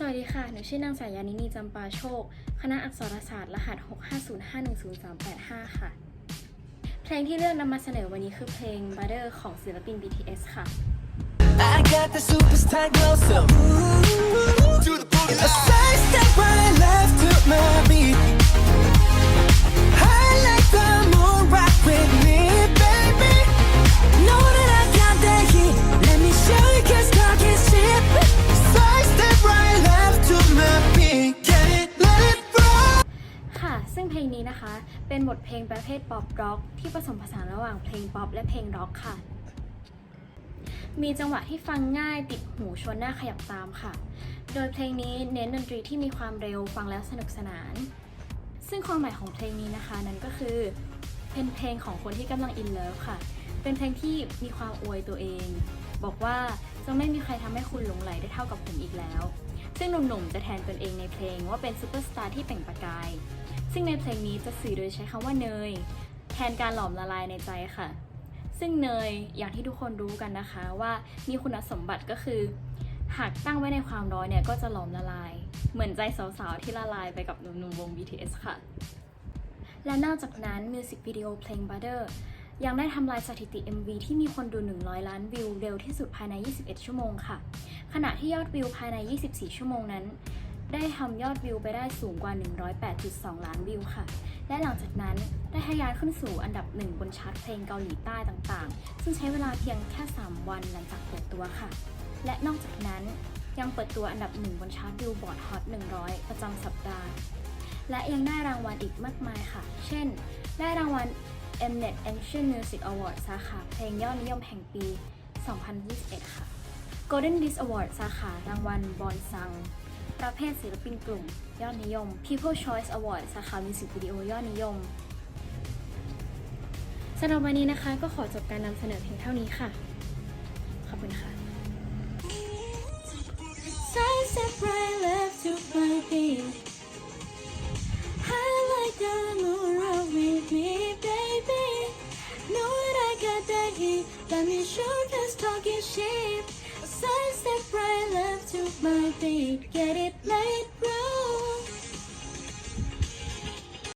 สวัสดีค่ะ หนูชื่อนางสายยานินีจำปาโชค คณะอักษรศาสตร์ รหัส 650510385 ค่ะ เพลงที่เลือกนำมาเสนอวันนี้คือเพลง Butter ของศิลปิน BTS ค่ะ I got the superstar glow, so ooh, do the boogie นี้นะคะ เป็นบทเพลงประเภทป๊อปร็อก ที่ผสมผสานระหว่างเพลงป๊อปและเพลงร็อกค่ะ มีจังหวะที่ฟังง่ายติดหูชวนหน้าขยับตามค่ะ โดยเพลงนี้เน้นดนตรีที่มีความเร็วฟังแล้วสนุกสนาน ซึ่งความหมายของเพลงนี้นะคะ นั่นก็คือเป็นเพลงของคนที่กำลังอินเลิฟค่ะ เป็นเพลงที่มีความอวยตัวเอง บอกว่าจะไม่มีใครทำให้คุณหลงไหลได้เท่ากับผมอีกแล้ว ซึ่งหนุ่มๆจะแทนตนเองในเพลงว่าเป็นซูเปอร์สตาร์ที่เปล่งประกาย ซึ่งในเพลงนี้จะสื่อโดยใช้คำว่าเนย แทนการหลอมละลายในใจค่ะ ซึ่งเนยอย่างที่ทุกคนรู้กันนะคะว่ามีคุณสมบัติก็คือ หากตั้งไว้ในความร้อนเนี่ยก็จะหลอมละลาย เหมือนใจสาวๆที่ละลายไปกับหนุ่มๆวง BTS ค่ะ และนอกจากนั้นมิวสิกวิดีโอเพลง Butter ยังได้ทำลายสถิติ MV ที่มีคนดู 100 ล้านวิวเร็วที่สุดภายใน 21 ชั่วโมงค่ะ ขณะที่ยอดวิวภายใน 24 ชั่วโมงนั้น ได้ทำยอดวิวไปได้สูงกว่า 108.2 ล้านวิวค่ะ และหลังจากนั้นได้ทะยานขึ้นสู่อันดับหนึ่งบนชาร์ตเพลงเกาหลีใต้ต่างๆ ซึ่งใช้เวลาเพียงแค่ 3 วันหลังจากเปิดตัวค่ะ และนอกจากนั้นยังเปิดตัวอันดับหนึ่งบนชาร์ตบิลบอร์ดฮอต100 ประจำสัปดาห์ และยังได้รางวัลอีกมากมายค่ะ เช่น ได้รางวัล Mnet Asian Music Award สาขาเพลงยอดนิยมแห่งปี 2021 ค่ะ Golden Disc Award สาขารางวัลบอนซัง ประเภทศิลปินกลุ่ม ยอดนิยม People Choice Award สาขามิวสิกวิดีโอยอดนิยมสำหรับวันนี้นะคะก็ขอจบการนำเสนอเพียงเท่านี้ค่ะ ขอบคุณค่ะ shoulders talking shit. A sidestep, right, left to my feet. Get it late.